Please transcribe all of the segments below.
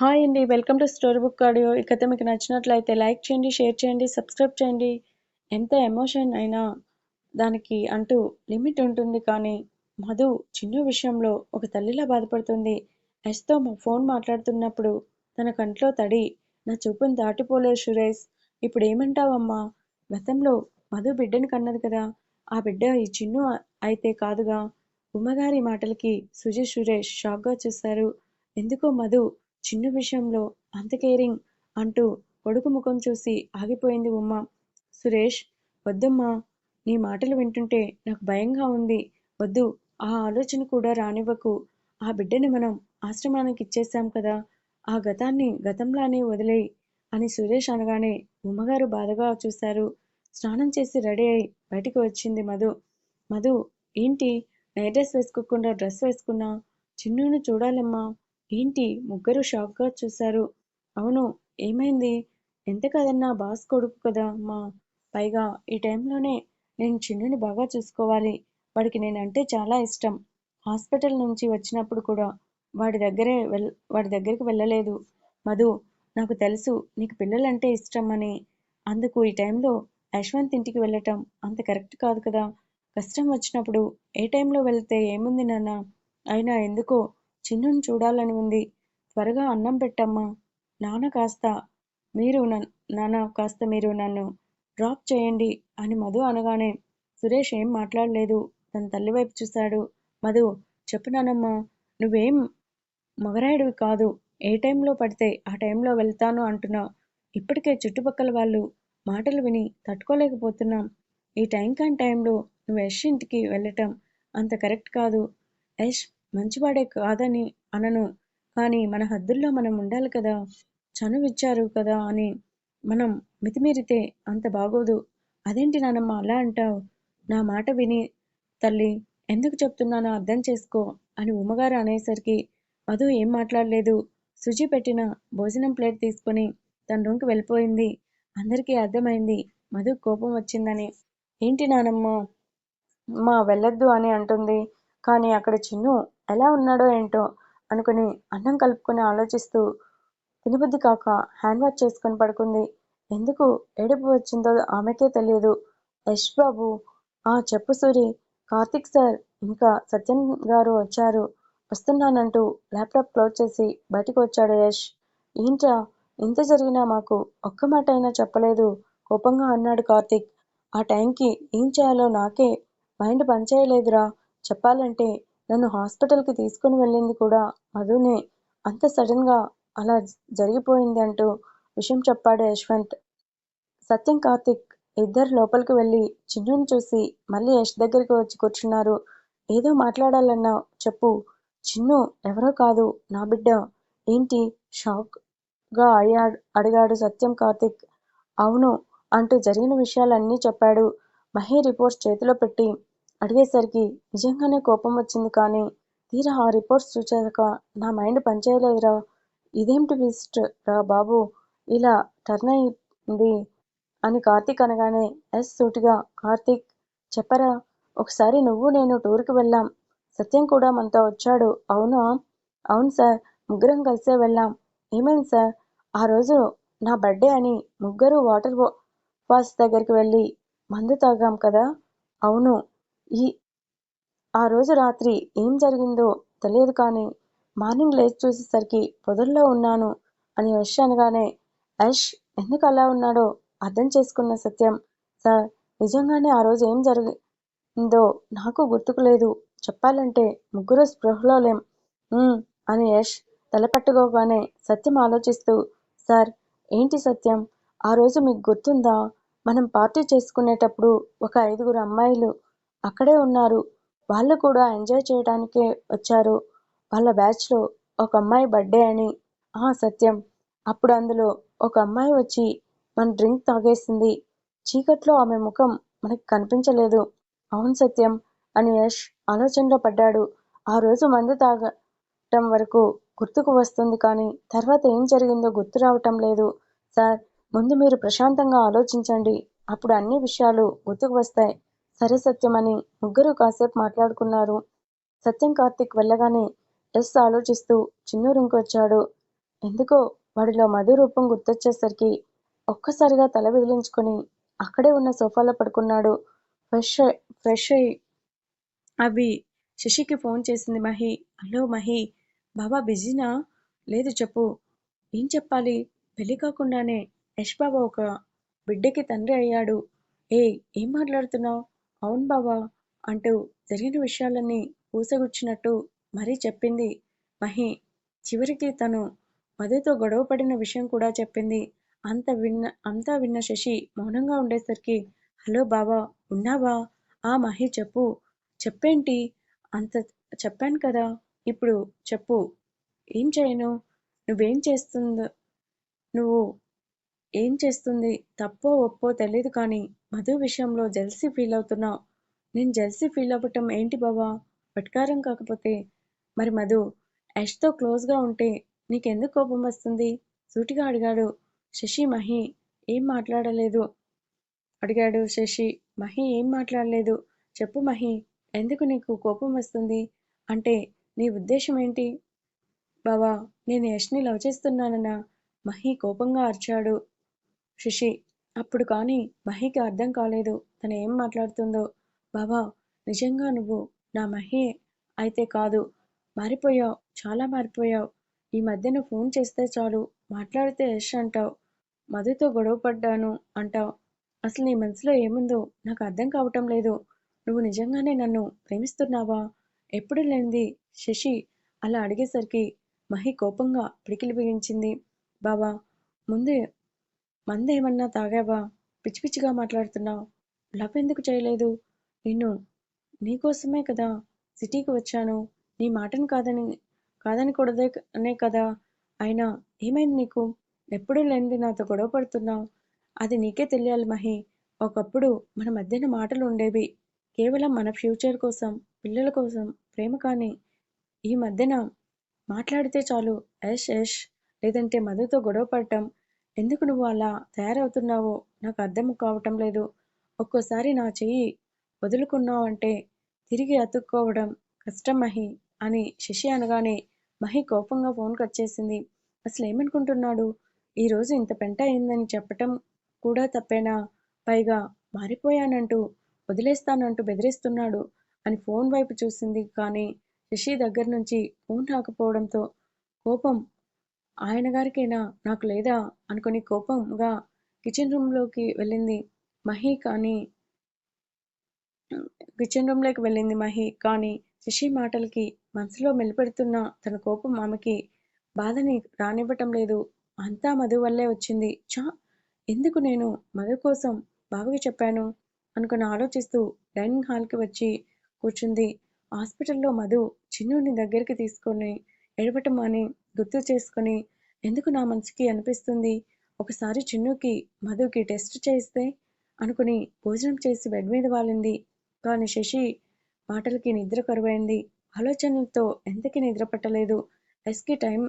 Hi అండి. Welcome to story book audio. ఈ కథ మీకు నచ్చినట్లయితే లైక్ చేయండి, షేర్ చేయండి, సబ్స్క్రైబ్ చేయండి. ఎంత ఎమోషన్ అయినా దానికి అంటూ లిమిట్ ఉంటుంది కానీ మధు చిన్ను విషయంలో ఒక తల్లిలా బాధపడుతుంది. యష్తో ఫోన్ మాట్లాడుతున్నప్పుడు తన కంట్లో తడి నా చూపును దాటిపోలేదు సురేష్. ఇప్పుడు ఏమంటావమ్మా? గతంలో మధు బిడ్డని కన్నది కదా! ఆ బిడ్డ ఈ చిన్ను అయితే కాదుగా! ఉమ్మగారి మాటలకి సుజి సురేష్ షాక్గా చూశారు. ఎందుకో మధు చిన్ను విషయంలో అంత కేరింగ్ అంటూ కొడుకు ముఖం చూసి ఆగిపోయింది ఉమ్మ. సురేష్ వద్దమ్మా నీ మాటలు వింటుంటే నాకు భయంగా ఉంది. వద్దు ఆ ఆలోచన కూడా రానివ్వకు. ఆ బిడ్డని మనం ఆశ్రమానికి ఇచ్చేశాం కదా! ఆ గతాన్ని గతంలానే వదిలేయ్ అని సురేష్ అనగానే ఉమ్మగారు బాధగా చూశారు. స్నానం చేసి రెడీ అయి బయటికి వచ్చింది మధు. మధు ఏంటి నైట్ డ్రెస్ వేసుకోకుండా డ్రెస్ వేసుకున్నా? చిన్నును చూడాలమ్మా ఏంటి ముగ్గురు షాక్గా చూశారు. అవును ఏమైంది? ఎంత కాదన్నా బాస్ కొడుకు కదా మా పైగా ఈ టైంలోనే నేను చిన్నుని బాగా చూసుకోవాలి. వాడికి నేనంటే చాలా ఇష్టం. హాస్పిటల్ నుంచి వచ్చినప్పుడు కూడా వాడి దగ్గరే వెల్ వాడి దగ్గరికి వెళ్ళలేదు. మధు నాకు తెలుసు నీకు పిల్లలంటే ఇష్టం అని. అందుకు ఈ టైంలో యశ్వంత్ ఇంటికి వెళ్ళటం అంత కరెక్ట్ కాదు కదా! కష్టం వచ్చినప్పుడు ఏ టైంలో వెళ్తే ఏముంది నాన్న అయినా ఎందుకో చిన్నుని చూడాలని ఉంది. త్వరగా అన్నం పెట్టమ్మా! నాన్న కాస్త మీరు నాన్న కాస్త మీరు నన్ను డ్రాప్ చేయండి అని మధు అనగానే సురేష్ ఏం మాట్లాడలేదు. తన తల్లి వైపు చూశాడు. మధు చెప్పు నానమ్మా నువ్వేం మగరాయుడివి కాదు. ఏ టైంలో పడితే ఆ టైంలో వెళ్తాను అంటున్నావు ఇప్పటికే చుట్టుపక్కల వాళ్ళు మాటలు విని తట్టుకోలేకపోతున్నాం. ఈ టైం కాని టైంలో నువ్వు యష్ ఇంటికి వెళ్ళటం అంత కరెక్ట్ కాదు. యష్ మంచివాడే కాదని అనను. కానీ మన హద్దుల్లో మనం ఉండాలి కదా! చనువిచ్చారు కదా అని మనం మితిమీరితే అంత బాగోదు. అదేంటి నానమ్మ అలా అంటావ్? నా మాట విని తల్లి ఎందుకు చెప్తున్నానో అర్థం చేసుకో అని ఉమ్మగారు అనేసరికి మధు ఏం మాట్లాడలేదు. సుజి పెట్టిన భోజనం ప్లేట్ తీసుకుని తన రూమ్కి వెళ్ళిపోయింది. అందరికీ అర్థమైంది మధు కోపం వచ్చిందని. ఏంటి నానమ్మ మా వెళ్ళొద్దు అని అంటుంది. కానీ అక్కడ చిన్ను ఎలా ఉన్నాడో ఏంటో అనుకుని అన్నం కలుపుకుని ఆలోచిస్తూ తినబుద్ధి కాక హ్యాండ్ వాష్ చేసుకుని పడుకుంది. ఎందుకు ఏడుపు వచ్చిందో ఆమెకే తెలియదు. యష్ బాబు ఆ చెప్పు సూరి కార్తిక్ సార్ ఇంకా సత్యం గారు వచ్చారు. వస్తున్నానంటూ ల్యాప్టాప్ క్లోజ్ చేసి బయటికి వచ్చాడు యష్. ఏంట్రా ఇంత జరిగినా మాకు ఒక్క మాట అయినా చెప్పలేదు కోపంగా అన్నాడు కార్తిక్ ఆ టైంకి ఏం చేయాలో నాకే మైండ్ పనిచేయలేదురా. చెప్పాలంటే నన్ను హాస్పిటల్కి తీసుకుని వెళ్ళింది కూడా మధునే. అంత సడన్గా అలా జరిగిపోయింది అంటూ విషయం చెప్పాడు యశ్వంత్. సత్యం కార్తిక్ ఇద్దరు లోపలికి వెళ్ళి చిన్నుని చూసి మళ్ళీ యష్ దగ్గరికి వచ్చి కూర్చున్నారు. ఏదో మాట్లాడాలన్నా చెప్పు. చిన్ను ఎవరో కాదు నా బిడ్డ. ఏంటి షాక్గా అడిగా అడిగాడు సత్యం కార్తిక్ అవును అంటూ జరిగిన విషయాలన్నీ చెప్పాడు. మహి రిపోర్ట్స్ చేతిలో పెట్టి అడిగేసరికి నిజంగానే కోపం వచ్చింది కానీ తీరా ఆ రిపోర్ట్స్ చూచాక నా మైండ్ పనిచేయలేదురా. ఇదేం ట్విస్ట్ రా బాబు ఇలా టర్న్ అయింది అని కార్తీక్ అనగానే ఎస్ సూటిగా కార్తీక్ చెప్పరా ఒకసారి నువ్వు నేను టూర్కి వెళ్ళాం. సత్యం కూడా మనతో వచ్చాడు అవునా? అవును సార్ ముగ్గురం కలిసే వెళ్ళాం. ఏమైంది సార్? ఆ రోజు నా బర్త్డే అని ముగ్గురు వాటర్ ఫాల్స్ దగ్గరికి వెళ్ళి మందు తాగాం కదా? అవును. ఈ ఆ రోజు రాత్రి ఏం జరిగిందో తెలియదు కానీ మార్నింగ్ లేచి చూసేసరికి పొదల్లో ఉన్నాను అని యష్ అనగానే యష్ ఎందుకు అలా ఉన్నాడో అర్థం చేసుకున్న సత్యం సార్ నిజంగానే ఆ రోజు ఏం జరిగిందో నాకు గుర్తుకు లేదు. చెప్పాలంటే ముగ్గురు స్పృహలో లేం అని యష్ తలపట్టుకోగానే సత్యం ఆలోచిస్తూ సార్ ఏంటి సత్యం? ఆ రోజు మీకు గుర్తుందా? మనం పార్టీ చేసుకునేటప్పుడు ఒక ఐదుగురు అమ్మాయిలు అక్కడే ఉన్నారు. వాళ్ళు కూడా ఎంజాయ్ చేయడానికే వచ్చారు. వాళ్ళ బ్యాచ్లో ఒక అమ్మాయి బర్త్డే అని ఆ సత్యం. అప్పుడు అందులో ఒక అమ్మాయి వచ్చి మన డ్రింక్ తాగేసింది. చీకట్లో ఆమె ముఖం మనకి కనిపించలేదు. అవును సత్యం అని యష్ ఆలోచనలో పడ్డాడు. ఆ రోజు మందు తాగటం వరకు గుర్తుకు వస్తుంది కానీ తర్వాత ఏం జరిగిందో గుర్తు రావటం లేదు. సార్ ముందు మీరు ప్రశాంతంగా ఆలోచించండి. అప్పుడు అన్ని విషయాలు గుర్తుకు వస్తాయి. సరే సత్యం అని కాసేపు మాట్లాడుకున్నారు. సత్యం కార్తిక్ వెళ్ళగానే ఎస్ ఆలోచిస్తూ చిన్నూరు ఇంకొచ్చాడు ఎందుకో వాడిలో మధు రూపం గుర్తొచ్చేసరికి ఒక్కసారిగా తల విదిలించుకొని అక్కడే ఉన్న సోఫాలో పడుకున్నాడు. ఫ్రెష్ ఫ్రెష్ అయి. అవి శశికి ఫోన్ చేసింది మహి. హలో మహి బాబా బిజీనా? లేదు చెప్పు. ఏం చెప్పాలి? పెళ్ళి కాకుండానే యష్ బాబా ఒక బిడ్డకి తండ్రి అయ్యాడు. ఏ ఏం మాట్లాడుతున్నావు? అవును బాబా అంటూ జరిగిన విషయాలన్నీ పూసగుచ్చినట్టు మరీ చెప్పింది మహి. చివరికి తను మధుతో గొడవ పడిన విషయం కూడా చెప్పింది. అంత విన్న అంతా విన్న శశి మౌనంగా ఉండేసరికి హలో బావా ఉన్నావా? ఆ మహి చెప్పు. చెప్పేంటి? అంత చెప్పాను కదా. ఇప్పుడు చెప్పు. ఏం చేయను? నువ్వేం చేస్తుందో నువ్వు ఏం చేస్తుంది? తప్పో ఒప్పో తెలియదు కానీ మధు విషయంలో జెల్సీ ఫీల్ అవుతున్నావు నేను జెల్సీ ఫీల్ అవ్వటం ఏంటి బావా? పట్కారం కాకపోతే. మరి మధు యష్తో క్లోజ్గా ఉంటే నీకెందుకు కోపం వస్తుంది? సూటిగా అడిగాడు శశి మహి. ఏం మాట్లాడలేదు? అడిగాడు శశి మహి. ఏం మాట్లాడలేదు? చెప్పు మహి ఎందుకు నీకు కోపం వస్తుంది? అంటే నీ ఉద్దేశం ఏంటి? బావా నేను యష్ని లవ్ చేస్తున్నానన్నా. మహి కోపంగా అరిచాడు. శిషి అప్పుడు కానీ మహికి అర్థం కాలేదు. తను ఏం మాట్లాడుతుందో? బాబా నిజంగా నువ్వు నా మహి అయితే కాదు. మారిపోయావు చాలా మారిపోయావు. ఈ మధ్యన ఫోన్ చేస్తే చాలు. మాట్లాడితే యష్ అంటావు. మధుతో గొడవ పడ్డాను అంటావు. అసలు నీ మనసులో ఏముందో నాకు అర్థం కావటం లేదు. నువ్వు నిజంగానే నన్ను ప్రేమిస్తున్నావా? ఎప్పుడు లేనిది? శశి అలా అడిగేసరికి మహి కోపంగా పిడికిలి బిగించింది. బావా ముందే మందేమన్నా తాగావా? పిచ్చి పిచ్చిగా మాట్లాడుతున్నావు. లవ్ ఎందుకు చేయలేదు? నిన్ను నీకోసమే కదా సిటీకి వచ్చాను. నీ మాటను కాదని కాదనకూడదే అనే కదా. అయినా ఏమైంది నీకు? ఎప్పుడూ లేనిది నాతో గొడవ పడుతున్నావు. అది నీకే తెలియాలి మహి. ఒకప్పుడు మన మధ్యన మాటలు ఉండేవి. కేవలం మన ఫ్యూచర్ కోసం పిల్లల కోసం ప్రేమ కానీ. ఈ మధ్యన మాట్లాడితే చాలు యష్ యష్. లేదంటే మధుతో గొడవ పడటం. ఎందుకు నువ్వు అలా తయారవుతున్నావో నాకు అర్థం కావటం లేదు. ఒక్కోసారి నా చెయ్యి వదులుకున్నావంటే తిరిగి అతుక్కోవడం కష్టం మహి అని శశి అనగానే మహి కోపంగా ఫోన్ కట్ చేసింది. అసలు ఏమనుకుంటున్నాడు? ఈరోజు ఇంత పెంట అయిందని చెప్పటం కూడా తప్పేనా? పైగా మారిపోయానంటూ వదిలేస్తానంటూ బెదిరిస్తున్నాడు అని ఫోన్ వైపు చూసింది. కానీ శశి దగ్గర నుంచి ఫోన్ రాకపోవడంతో కోపం ఆయన గారికైనా నాకు లేదా అనుకుని కోపంగా కిచెన్ రూమ్లోకి వెళ్ళింది మహి కానీ కిచెన్ రూమ్లోకి వెళ్ళింది మహి కానీ శశి మాటలకి మనసులో మెలిపెడుతున్న తన కోపం ఆమెకి బాధని రానివ్వటం లేదు. అంతా మధు వల్లే వచ్చింది. చా ఎందుకు నేను మధు కోసం బాగా చెప్పాను? అనుకుని ఆలోచిస్తూ డైనింగ్ హాల్కి వచ్చి కూర్చుంది. హాస్పిటల్లో మధు చిన్నుని దగ్గరికి తీసుకొని ఏడవటం అని గుర్తు చేసుకొని ఎందుకు నా మనసుకి అనిపిస్తుంది? ఒకసారి చిన్నుకి మధుకి టెస్ట్ చేస్తే? అనుకుని భోజనం చేసి బెడ్ మీద వాలింది. కానీ శశి మాటలకి నిద్ర కరువైంది. ఆలోచనలతో ఎంతకి నిద్ర పట్టలేదు. ఎస్కి టైం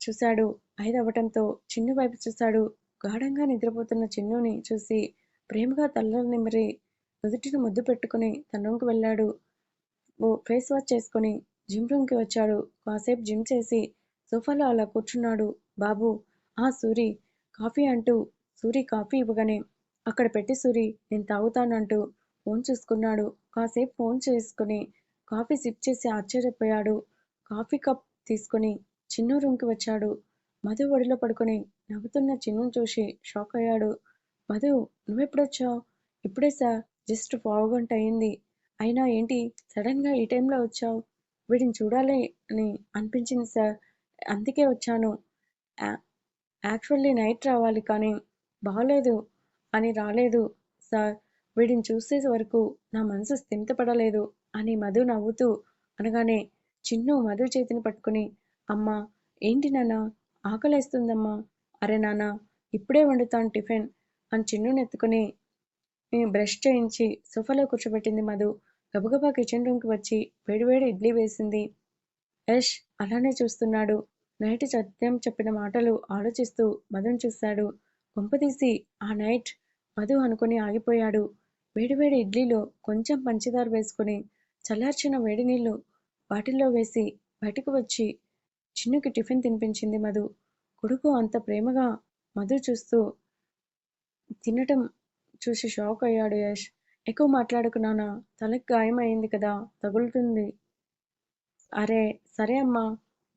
చూశాడు. ఐదు అవ్వటంతో చిన్ను వైపు చూశాడు. గాఢంగా నిద్రపోతున్న చిన్నుని చూసి ప్రేమగా తల్ల నిమిరి నుదుటిని ముద్దు పెట్టుకుని తన రూమ్కి వెళ్ళాడు. ఓ ఫేస్ వాష్ చేసుకుని జిమ్ రూమ్కి వచ్చాడు. కాసేపు జిమ్ చేసి సోఫాలో అలా కూర్చున్నాడు. బాబు ఆ సూరి కాఫీ అంటూ సూరి కాఫీ ఇవ్వగానే అక్కడ పెట్టి సూరి నేను తాగుతానంటూ ఫోన్ చూసుకున్నాడు. కాసేపు ఫోన్ చేసుకుని కాఫీ సిప్ చేసి ఆశ్చర్యపోయాడు. కాఫీ కప్ తీసుకుని చిన్ను రూమ్కి వచ్చాడు. మధు ఒడిలో పడుకొని నవ్వుతున్న చిన్నుని చూసి షాక్ అయ్యాడు. మధు నువ్వెప్పుడొచ్చావు? ఇప్పుడే సార్ జస్ట్ పావుగంట అయింది. అయినా ఏంటి సడన్గా ఈ టైంలో వచ్చావు? వీడిని చూడాలి అని అనిపించింది సార్. అందుకే వచ్చాను. యాక్చువల్లీ నైట్ రావాలి కానీ బాగలేదు అని రాలేదు సార్. వీడిని చూసే వరకు నా మనసు స్థిమితపడలేదు అని మధు నవ్వుతూ అనగానే చిన్ను మధు చేతిని పట్టుకుని అమ్మా ఏంటి నాన్న? ఆకలేస్తుందమ్మా. అరే నాన్న ఇప్పుడే వండుతాను టిఫిన్ అని చిన్నుని ఎత్తుకుని బ్రష్ చేయించి సోఫాలో కూర్చోబెట్టింది మధు. గబగబా కిచెన్ రూమ్కి వచ్చి వేడివేడి ఇడ్లీ వేసింది. యష్ అలానే చూస్తున్నాడు. నైట్ సత్యం చెప్పిన మాటలు ఆలోచిస్తూ మధుని చూశాడు. కొంపదీసి ఆ నైట్ మధు అనుకుని ఆగిపోయాడు. వేడివేడి ఇడ్లీలో కొంచెం పంచదార వేసుకుని చల్లార్చిన వేడి నీళ్ళు వాటిల్లో వేసి బయటకు వచ్చి చిన్నుకి టిఫిన్ తినిపించింది మధు. కొడుకు అంత ప్రేమగా మధు చూస్తూ తినటం చూసి షాక్ అయ్యాడు యష్. ఎక్కువ మాట్లాడకు నాన్న తలకి గాయం అయింది కదా తగులుతుంది. అరే సరే అమ్మా.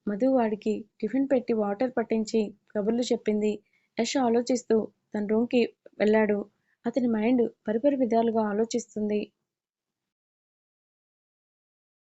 మధు వాడికి టిఫిన్ పెట్టి వాటర్ పట్టించి కబుర్లు చెప్పింది. యష్ ఆలోచిస్తూ తన రూమ్కి వెళ్ళాడు. అతని మైండ్ పరిపరి విధాలుగా ఆలోచిస్తుంది.